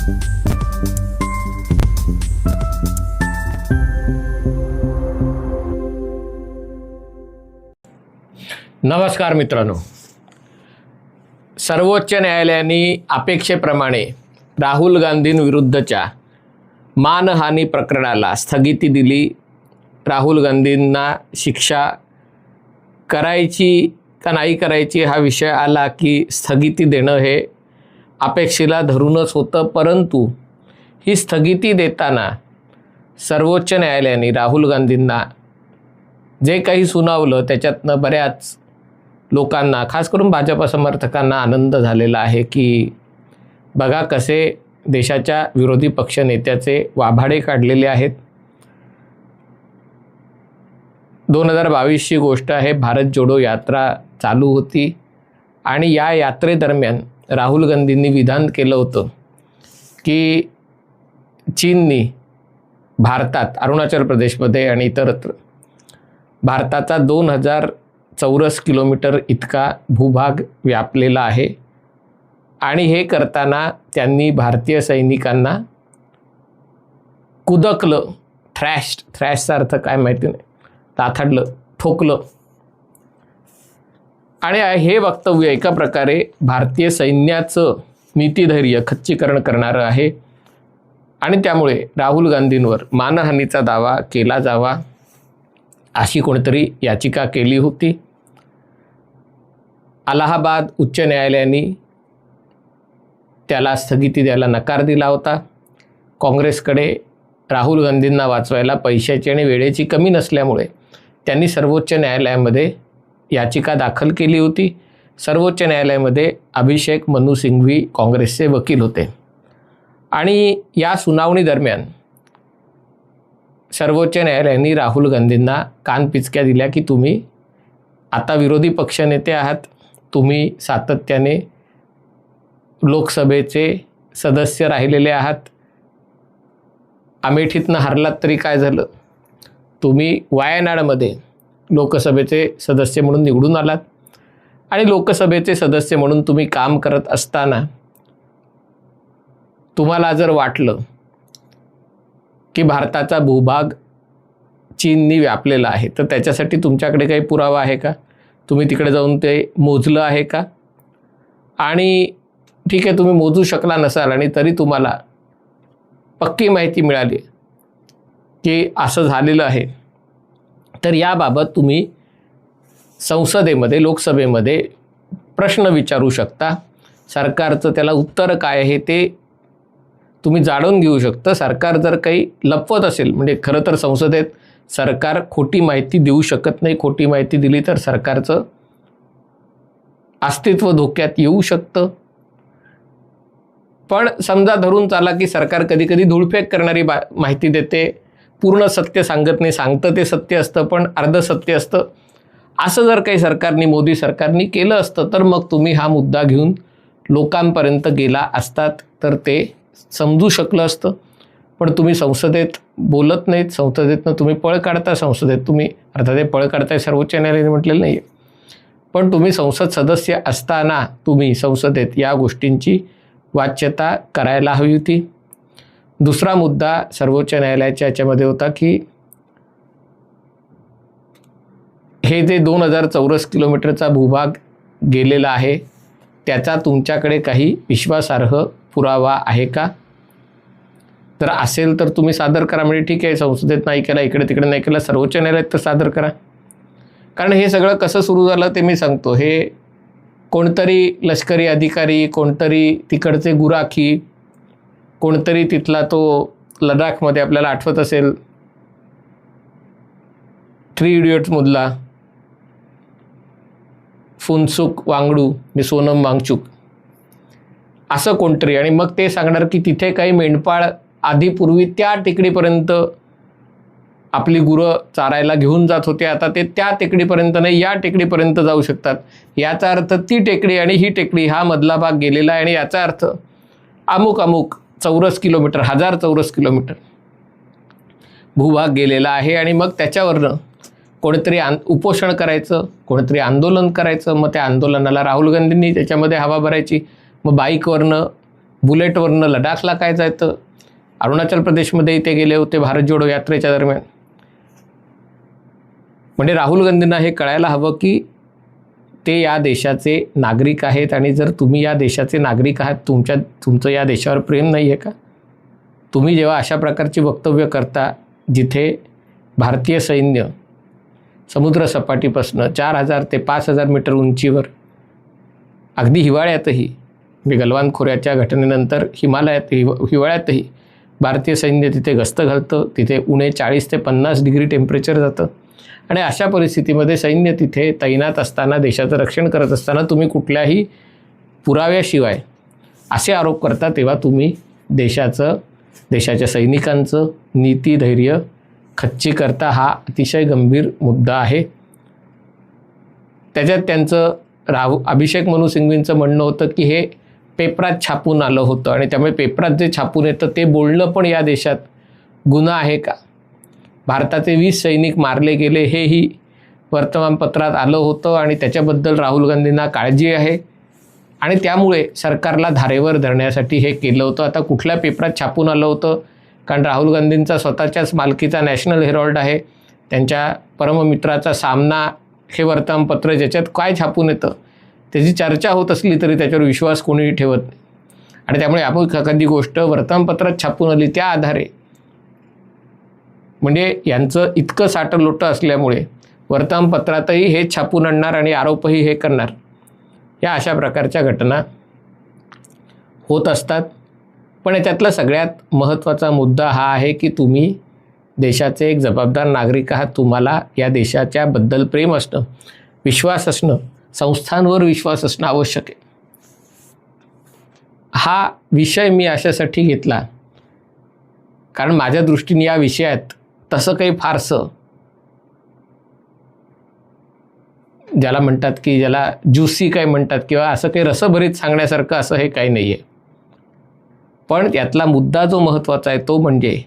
नमस्कार मित्रांनो. सर्वोच्च न्यायालयाने अपेक्षेप्रमाणे राहुल गांधींविरुद्धच्या मानहानी प्रकरणाला स्थगिती दिली. राहुल गांधींना शिक्षा करायची का नाही करायची हा विषय आला की स्थगिती देणं हे अपेक्षेला धरूनच होतं परंतु ही स्थगिती देताना सर्वोच्च न्यायालयाने राहुल गांधींना जे काही सुनावलं त्याच्यातनं बऱ्याच लोकांना खास करून भाजप समर्थकांना आनंद झालेला आहे की बघा कसे देशाच्या विरोधी पक्ष नेत्याचे वाभाडे काढलेले आहेत. दोन हजार बावीसची गोष्ट आहे भारत जोडो यात्रा चालू होती आणि या यात्रेदरम्यान राहुल गांधींनी विधान केलं होतं की चीननी भारतात अरुणाचल प्रदेशमध्ये आणि इतरत्र भारताचा दोन हजार चौरस किलोमीटर इतका भूभाग व्यापलेला आहे. आणि हे करताना त्यांनी भारतीय सैनिकांना कुदकलं थ्रॅश थ्रॅशचा अर्थ काय माहिती नाही ताथडलं ठोकलं. आणि हे वक्तव्य एका प्रकारे भारतीय सैन्याचं नीतीधैर्य खच्चीकरण करणारं आहे. आणि त्यामुळे राहुल गांधींवर मानहानीचा दावा केला जावा अशी कोणतरी याचिका केली होती. अलाहाबाद उच्च न्यायालयाने त्याला स्थगिती द्यायला नकार दिला होता. काँग्रेसकडे राहुल गांधींना वाचवायला पैशाची आणि वेळेची कमी नसल्यामुळे त्यांनी सर्वोच्च न्यायालयामध्ये याचिका दाखल केली होती. सर्वोच्च न्यायालयामध्ये अभिषेक मनु सिंघवी काँग्रेसचे वकील होते. आणि या सुनावणी दरम्यान सर्वोच्च न्यायालयाने राहुल गांधींना कानपिचक्या दिल्या की तुम्ही आता विरोधी पक्षनेते आहात. तुम्ही सातत्याने लोकसभेचे सदस्य राहिलेले आहात. अमेठीतनं हरलात तरी काय झालं? तुम्ही वायनाडमध्ये लोकसभेचे सदस्य म्हणून निवडून आलात. आणि लोकसभेचे सदस्य म्हणून तुम्ही काम करत असताना तुम्हाला जर वाटलं की भारताचा भूभाग चीननी व्यापलेला आहे तर त्याच्यासाठी तुमच्याकडे काही पुरावा आहे का? तुम्ही तिकडे जाऊन ते मोजलं आहे का? आणि ठीक आहे तुम्ही मोजू शकला नसाल आणि तरी तुम्हाला पक्की माहिती मिळाली की असं झालेलं आहे. तर याबाबत तुम्ही संसदेमध्ये लोकसभेमध्ये प्रश्न विचारू शकता. सरकारचं त्याला उत्तर काय आहे ते तुम्ही जाणून घेऊ शकता. सरकार जर काही लपवत असेल म्हणजे खरं तर संसदेत सरकार खोटी माहिती देऊ शकत नाही खोटी माहिती दिली तर सरकारचं अस्तित्व धोक्यात येऊ शकतं. पण समजा धरून चाला की सरकार कधी कधी धुळफेक करणारी बा माहिती देते. पूर्ण सत्य सांगत नाही. सांगतं ते सत्य असतं पण अर्ध सत्य असतं. असं जर काही सरकारने मोदी सरकारने केलं असतं तर मग तुम्ही हा मुद्दा घेऊन लोकांपर्यंत गेला असतात तर ते समजू शकलं असतं. पण तुम्ही संसदेत बोलत नाहीत. संसदेतनं तुम्ही पळ काढता संसदेत. तुम्ही अर्थात हे पळ काढताय सर्वोच्च न्यायालयाने म्हटलेलं नाही आहे पण तुम्ही संसद सदस्य असताना तुम्ही संसदेत या गोष्टींची वाच्यता करायला हवी होती. दुसरा मुद्दा सर्वोच्च न्यायालयाच्या याच्यामध्ये होता की हे जे दोन हजार चौरस किलोमीटरचा भूभाग गेलेला आहे त्याचा तुमच्याकडे काही विश्वासार्ह पुरावा आहे का? जर असेल तर तुम्ही सादर करा. म्हणजे ठीक आहे संसदेत नाही केला इकडे तिकडे नाही केला सर्वोच्च न्यायालयात तर सादर करा. कारण हे सगळं कसं सुरू झालं ते मी सांगतो. हे कोणतरी लष्करी अधिकारी कोणतरी तिकडचे गुराखी कोणतरी तिथला तो लडाखमध्ये आपल्याला आठवत असेल. थ्री इडियट्समधला फुनसुक वांगडू मी सोनम वांगचूक. असं कोणतरी. आणि मग ते सांगणार की तिथे काही मेंढपाळ आधीपूर्वी त्या टेकडीपर्यंत आपली गुरं चारायला घेऊन जात होते. आता ते त्या टेकडीपर्यंत नाही या टेकडीपर्यंत जाऊ शकतात. याचा अर्थ ती टेकडी आणि ही टेकडी हा मधला भाग गेलेला आहे आणि याचा अर्थ अमुक अमुक चौरस किलोमीटर हजार चौरस किलोमीटर भूभाग गेलेला आहे आणि मग त्याच्यावरनं कोणीतरी आन उपोषण करायचं कोणीतरी आंदोलन करायचं मग त्या आंदोलनाला राहुल गांधींनी त्याच्यामध्ये हवा भरायची. मग बाईकवरनं बुलेटवरनं लडाखला काय जायचं? अरुणाचल प्रदेशमध्ये ते गेले होते भारत जोडो यात्रेच्या दरम्यान. म्हणजे राहुल गांधींना हे कळायला हवं की ते या देशाचे नागरिक आहेत आणि जर तुम्ही या देशाचे नागरिक आहात तुमच्या तुमचं या देशावर प्रेम नाही आहे का? तुम्ही जेव्हा अशा प्रकारची वक्तव्य करता जिथे भारतीय सैन्य समुद्रसपाटीपासनं चार हजार ते पाच हजार मीटर उंचीवर अगदी हिवाळ्यातही म्हणजे गलवान खोऱ्याच्या घटनेनंतर हिमालयात हिव हिवाळ्यातही भारतीय सैन्य तिथे गस्त घालतं तिथे उणे चाळीस ते पन्नास डिग्री टेम्परेचर जातं. आणि अशा परिस्थितीमध्ये सैन्य तिथे तैनात असताना देशाचं रक्षण करत असताना तुम्ही कुठल्याही पुराव्याशिवाय असे आरोप करता तेव्हा तुम्ही देशाचं देशाच्या सैनिकांचं नीती धैर्य खच्ची करता हा अतिशय गंभीर मुद्दा आहे. त्याच्यात त्यांचं राहू अभिषेक मनु सिंघवींचं म्हणणं होतं की हे पेपरात छापून आलं होतं आणि त्यामुळे पेपरात जे छापून येतं ते बोलणं पण या देशात गुन्हा आहे का? भारताचे वीस सैनिक मारले गेले हेही वर्तमानपत्रात आलं होतं आणि त्याच्याबद्दल राहुल गांधींना काळजी आहे. आणि त्यामुळे सरकारला धारेवर धरण्यासाठी हे केलं होतं. आता कुठल्या पेपरात छापून आलं होतं? कारण राहुल गांधींचा स्वतःच्याच मालकीचा नॅशनल हेरॉल्ड आहे. त्यांच्या परममित्राचा सामना हे वर्तमानपत्र ज्याच्यात काय छापून येतं? त्याची चर्चा होत असली तरी त्याच्यावर विश्वास कोणीही ठेवत नाही. आणि त्यामुळे आपण एखादी गोष्ट वर्तमानपत्रात छापून आली त्या आधारे. म्हणजे यांचं इतकं साठं लोटं असल्यामुळे वर्तमानपत्रातही हे छापून आणणार आणि आरोपही हे करणार. या अशा प्रकारच्या घटना होत असतात. पण याच्यातला सगळ्यात महत्त्वाचा मुद्दा हा आहे की तुम्ही देशाचे एक जबाबदार नागरिक आहात. तुम्हाला या देशाच्याबद्दल प्रेम असणं विश्वास असणं संस्थांवर विश्वास असणं आवश्यक आहे. हा विषय मी अशासाठी घेतला. कारण माझ्या दृष्टीने या विषयात तसं काही फारसं ज्याला म्हणतात की ज्याला ज्युसी काय म्हणतात किंवा असं काही रसभरीत सांगण्यासारखं असं हे काही नाही आहे पण यातला मुद्दा जो महत्त्वाचा आहे तो म्हणजे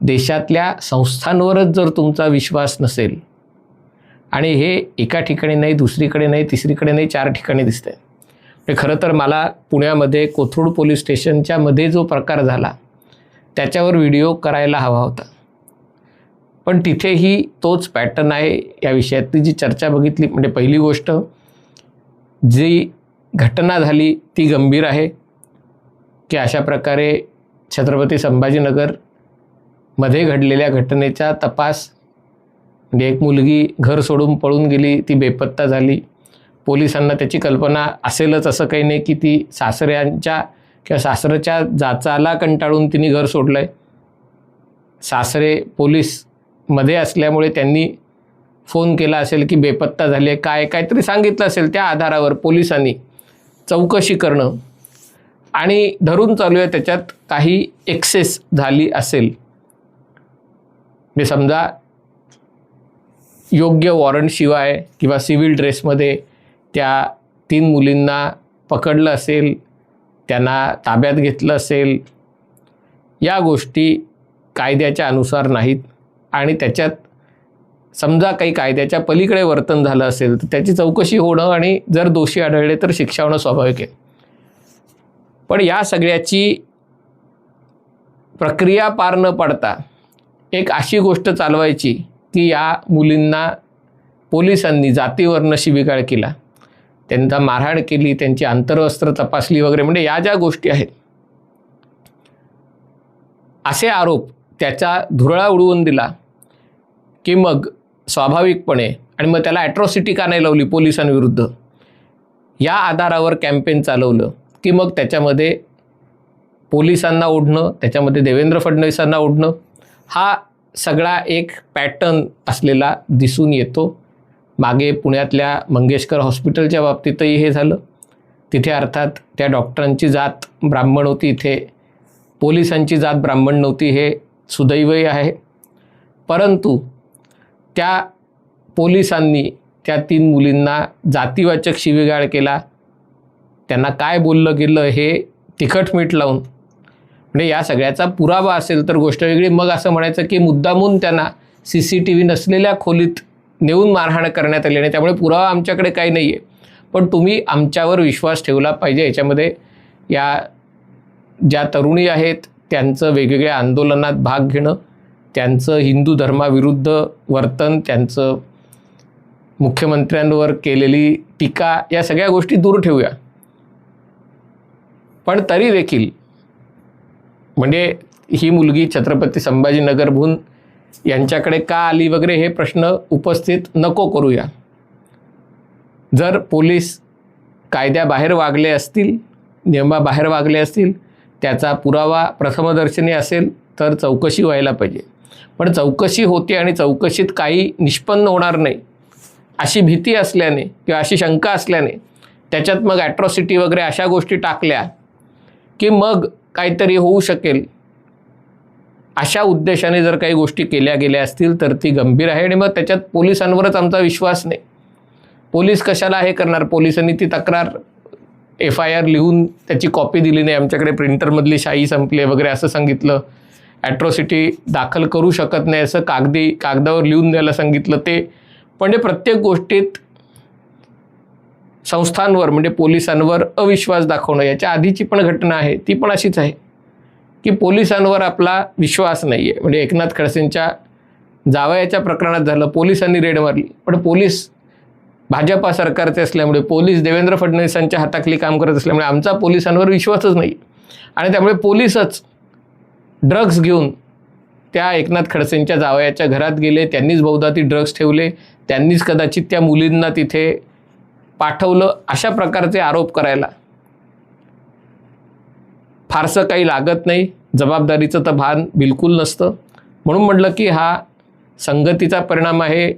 देशातल्या संस्थांवरच जर तुमचा विश्वास नसेल आणि हे एका ठिकाणी नाही दुसरीकडे नाही तिसरीकडे नाही चार ठिकाणी दिसतंय. आहे खरं तर मला पुण्यामध्ये कोथरूड पोलीस स्टेशनच्या मध्ये जो प्रकार झाला त्याच्यावर व्हिडिओ करायला हवा होता. पण तिथेही तोच पॅटर्न आहे या विषयातली जी चर्चा बघितली म्हणजे पहिली गोष्ट जी घटना झाली ती गंभीर आहे की अशा प्रकारे छत्रपती संभाजीनगरमध्ये घडलेल्या घटनेचा तपास म्हणजे एक मुलगी घर सोडून पळून गेली ती बेपत्ता झाली. पोलिसांना त्याची कल्पना असेलच असं काही नाही की ती सासऱ्यांच्या किंवा सासऱ्याच्या जाचाला कंटाळून तिने घर सोडलं आहे सासरे पोलीस मध्ये असल्यामुळे त्यांनी फोन केला असेल की बेपत्ता झाली आहे काय काहीतरी सांगितलं असेल त्या आधारावर पोलिसांनी चौकशी करणं. आणि धरून चालू आहे त्याच्यात काही एक्सेस झाली असेल. म्हणजे समजा योग्य वॉरंटशिवाय किंवा सिव्हिल ड्रेसमध्ये त्या तीन मुलींना पकडलं असेल त्यांना ताब्यात घेतलं असेल या गोष्टी कायद्याच्या अनुसार नाहीत. आणि त्याच्यात समजा काही कायद्याच्या पलीकडे वर्तन झालं असेल तर त्याची चौकशी होणं आणि जर दोषी आढळले तर शिक्षा होणं स्वाभाविक आहे. पण या सगळ्याची प्रक्रिया पार न पडता एक अशी गोष्ट चालवायची की या मुलींना पोलिसांनी जातीवरनं शिवीगाळ केला. त्यांचा मारहाण केली त्यांची आंतरवस्त्र तपासली वगैरे म्हणजे या ज्या गोष्टी आहेत. असे आरोप त्याचा धुरळा उडवून दिला की मग स्वाभाविकपणे आणि मग त्याला ॲट्रॉसिटी का नाही लावली पोलिसांविरुद्ध? या आधारावर कॅम्पेन चालवलं की मग त्याच्यामध्ये पोलिसांना ओढणं त्याच्यामध्ये देवेंद्र फडणवीसांना ओढणं हा सगळा एक पॅटर्न असलेला दिसून येतो. मागे पुण्यातल्या मंगेशकर हॉस्पिटलच्या बाबतीतही हे झालं. तिथे अर्थात त्या डॉक्टरांची जात ब्राह्मण होती. इथे पोलिसांची जात ब्राह्मण नव्हती हे सुदैवही आहे. परंतु त्या पोलिसांनी त्या तीन मुलींना जातीवाचक शिवीगाळ केला. त्यांना काय बोललं गेलं हे तिखट मीठ लावून. म्हणजे या सगळ्याचा पुरावा असेल तर गोष्ट वेगळी. मग असं म्हणायचं की मुद्दामून त्यांना सी सी टी व्ही नसलेल्या खोलीत नेऊन मारहाण करण्यात आली आणि त्यामुळे पुरावा आमच्याकडे काही नाही आहे पण तुम्ही आमच्यावर विश्वास ठेवला पाहिजे. याच्यामध्ये या ज्या तरुणी आहेत त्यांचं वेगवेगळ्या आंदोलनात भाग घेणं त्यांचं हिंदू धर्माविरुद्ध वर्तन त्यांचं मुख्यमंत्र्यांवर केलेली टीका या सगळ्या गोष्टी दूर ठेवूया. पण तरी देखील म्हणजे ही मुलगी छत्रपती संभाजीनगरहून यांच्याकडे का आली वगैरे हे प्रश्न उपस्थित नको करूया. जर पोलीस कायद्याबाहेर वागले असतील नियमाबाहेर वागले असतील त्याचा पुरावा प्रथमदर्शनी असेल तर चौकशी व्हायला पाहिजे. पण चौकशी होते आणि चौकशीत काही निष्पन्न होणार नाही अशी भीती असल्याने किंवा अशी शंका असल्याने त्याच्यात मग ॲट्रॉसिटी वगैरे अशा गोष्टी टाकल्या की मग काहीतरी होऊ शकेल. अशा उद्देशाने जर काही गोष्टी केल्या गेल्या असतील तर ती गंभीर आहे आणि मग त्याच्यात पोलिसांवरच आमचा विश्वास नाही. पोलीस कशाला हे करणार? पोलिसांनी ती तक्रार एफ आय आर लिहून त्याची कॉपी दिली नाही. आमच्याकडे प्रिंटरमधली शाई संपली आहे वगैरे असं सांगितलं. ॲट्रॉसिटी दाखल करू शकत नाही असं कागदी कागदावर लिहून द्यायला सांगितलं ते. म्हणजे प्रत्येक गोष्टीत संस्थांवर म्हणजे पोलिसांवर अविश्वास दाखवणं याच्या आधीची पण घटना आहे ती पण अशीच आहे. की पोलिसांवर आपला विश्वास नाही आहे म्हणजे एकनाथ खडसेंच्या जावयाच्या प्रकरणात झालं पोलिसांनी रेड मारली. पण पोलीस भाजपा सरकारचे असल्यामुळे पोलीस देवेंद्र फडणवीसांच्या हाताखाली काम करत असल्यामुळे आमचा पोलिसांवर विश्वासच नाही. आणि त्यामुळे पोलीसच ड्रग्ज घेऊन त्या एकनाथ खडसेंच्या जावयाच्या घरात गेले त्यांनीच बहुधा ती ड्रग्ज ठेवले त्यांनीच कदाचित त्या मुलींना तिथे पाठवलं अशा प्रकारचे आरोप करायला. फारसं काही लागत नाही जबाबदारीचं तर भान बिलकुल नसतं. म्हणून म्हटलं की हा संगतीचा परिणाम आहे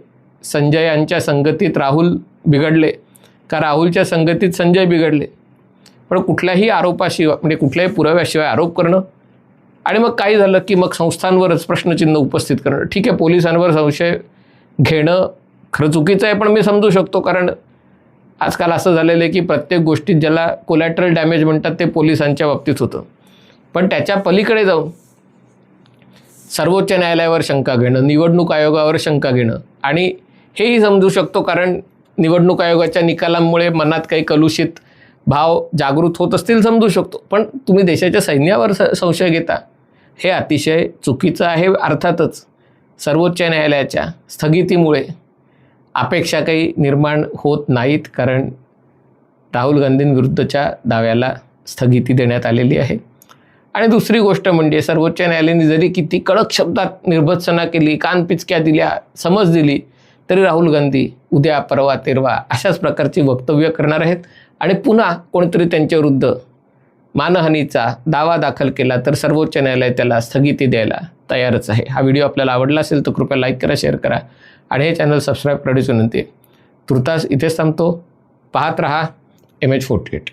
संजय यांच्या संगतीत राहुल बिघडले का राहुलच्या संगतीत संजय बिघडले? पण कुठल्याही आरोपाशिवाय म्हणजे कुठल्याही पुराव्याशिवाय आरोप करणं? आणि मग काय झालं की मग संस्थांवरच प्रश्नचिन्ह उपस्थित करणं? ठीक आहे पोलिसांवर संशय घेणं खरं चुकीचं आहे पण मी समजू शकतो कारण आजकाल असं झालेलं आहे की प्रत्येक गोष्टीत ज्याला कोलॅटरल डॅमेज म्हणतात ते पोलिसांच्या बाबतीत होतं. पण त्याच्या पलीकडे जाऊन सर्वोच्च न्यायालयावर शंका घेणं निवडणूक आयोगावर शंका घेणं आणि हेही समजू शकतो कारण निवडणूक आयोगाच्या निकालांमुळे मनात काही कलुषित भाव जागृत होत असतील समजू शकतो. पण तुम्ही देशाच्या सैन्यावर स संशय घेता. हे अतिशय चुकीचं आहे अर्थातच सर्वोच्च न्यायालयाच्या स्थगितीमुळे अपेक्षा काही निर्माण होत नाहीत कारण राहुल गांधींविरुद्धच्या दाव्याला स्थगिती देण्यात आलेली आहे. आणि दुसरी गोष्ट म्हणजे सर्वोच्च न्यायालयाने जरी किती कडक शब्दात निर्भत्सना केली कानपिचक्या दिल्या समज दिली तरी राहुल गांधी उद्या परवा तेरवा अशाच प्रकारची वक्तव्य करणार आहेत. आणि पुन्हा कोणीतरी त्यांच्याविरुद्ध मानहानीचा दावा दाखल केला तर सर्वोच्च न्यायालय त्याला स्थगिती द्यायला तयारच आहे. हा व्हिडिओ आपल्याला आवडला असेल तर कृपया लाईक करा शेअर करा आणि हे चॅनल सबस्क्राईब करण्याची विनंती तुर्तास इथेच थांबतो. पाहत रहा एम एच फोर्टी एट